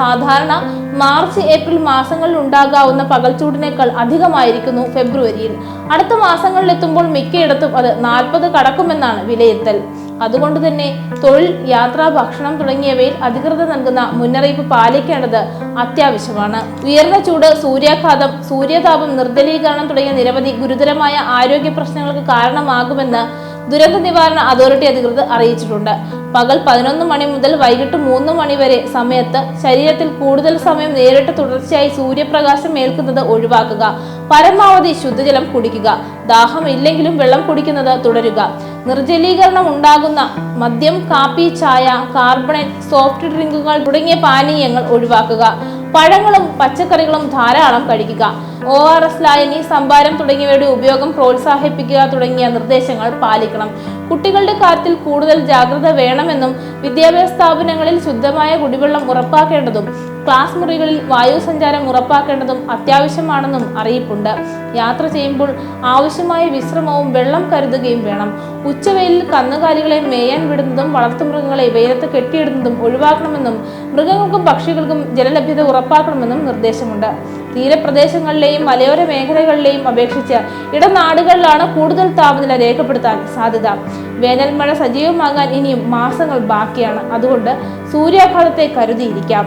സാധാരണ March April മാസങ്ങളിൽ ഉണ്ടാകാവുന്ന പകൽച്ചൂടിനേക്കാൾ അധികമായിരിക്കുന്നു ഫെബ്രുവരിയിൽ. അടുത്ത മാസങ്ങളിൽ എത്തുമ്പോൾ മിക്കയിടത്തും അത് നാൽപ്പത് കടക്കുമെന്നാണ് വിലയിരുത്തൽ. അതുകൊണ്ട് തന്നെ തൊഴിൽ യാത്രാ ഭക്ഷണം തുടങ്ങിയവയിൽ അധികൃതർ നൽകുന്ന മുന്നറിയിപ്പ് പാലിക്കേണ്ടത് അത്യാവശ്യമാണ്. ഉയർന്ന ചൂട് സൂര്യാഘാതം സൂര്യതാപം നിർദ്ദലീകരണം തുടങ്ങിയ നിരവധി ഗുരുതരമായ ആരോഗ്യ പ്രശ്നങ്ങൾക്ക് കാരണമാകുമെന്ന് ദുരന്ത നിവാരണ അതോറിറ്റി അധികൃതർ അറിയിച്ചിട്ടുണ്ട്. പകൽ പതിനൊന്ന് മണി മുതൽ വൈകിട്ട് മൂന്ന് മണി വരെ സമയത്ത് ശരീരത്തിൽ കൂടുതൽ സമയം നേരിട്ട് തുടർച്ചയായി സൂര്യപ്രകാശം ഏൽക്കുന്നത് ഒഴിവാക്കുക. പരമാവധി ശുദ്ധജലം കുടിക്കുക. ദാഹം ഇല്ലെങ്കിലും വെള്ളം കുടിക്കുന്നത് തുടരുക. നിർജലീകരണം ഉണ്ടാകുന്ന മദ്യം കാപ്പി ചായ കാർബണേറ്റ് സോഫ്റ്റ് ഡ്രിങ്കുകൾ തുടങ്ങിയ പാനീയങ്ങൾ ഒഴിവാക്കുക. പഴങ്ങളും പച്ചക്കറികളും ധാരാളം കഴിക്കുക. ഒ ആർ എസ് ലായനി സംഭാരം തുടങ്ങിയവയുടെ ഉപയോഗം പ്രോത്സാഹിപ്പിക്കുക തുടങ്ങിയ നിർദ്ദേശങ്ങൾ പാലിക്കണം. കുട്ടികളുടെ കാര്യത്തിൽ കൂടുതൽ ജാഗ്രത വേണമെന്നും വിദ്യാഭ്യാസ സ്ഥാപനങ്ങളിൽ ശുദ്ധമായ കുടിവെള്ളം ഉറപ്പാക്കേണ്ടതും ക്ലാസ് മുറികളിൽ വായു സഞ്ചാരം ഉറപ്പാക്കേണ്ടതും അത്യാവശ്യമാണെന്നും അറിയിപ്പുണ്ട്. യാത്ര ചെയ്യുമ്പോൾ ആവശ്യമായ വിശ്രമവും വെള്ളം കരുതുകയും വേണം. ഉച്ചവെയിലിൽ കന്നുകാലികളെ മേയാൻ വിടുന്നതും വളർത്തുമൃഗങ്ങളെ വെയിലത്ത് കെട്ടിയിടുന്നതും ഒഴിവാക്കണമെന്നും മൃഗങ്ങൾക്കും പക്ഷികൾക്കും ജലലഭ്യത ഉറപ്പാക്കണമെന്നും നിർദ്ദേശമുണ്ട്. തീരപ്രദേശങ്ങളിലെയും മലയോര മേഖലകളിലെയും അപേക്ഷിച്ച് ഇടനാടുകളിലാണ് കൂടുതൽ താപനില രേഖപ്പെടുത്താൻ സാധ്യത. വേനൽമഴ സജീവമാകാൻ ഇനിയും മാസങ്ങൾ ബാക്കിയാണ്. അതുകൊണ്ട് സൂര്യാഘാതത്തെ കരുതിയിരിക്കാം.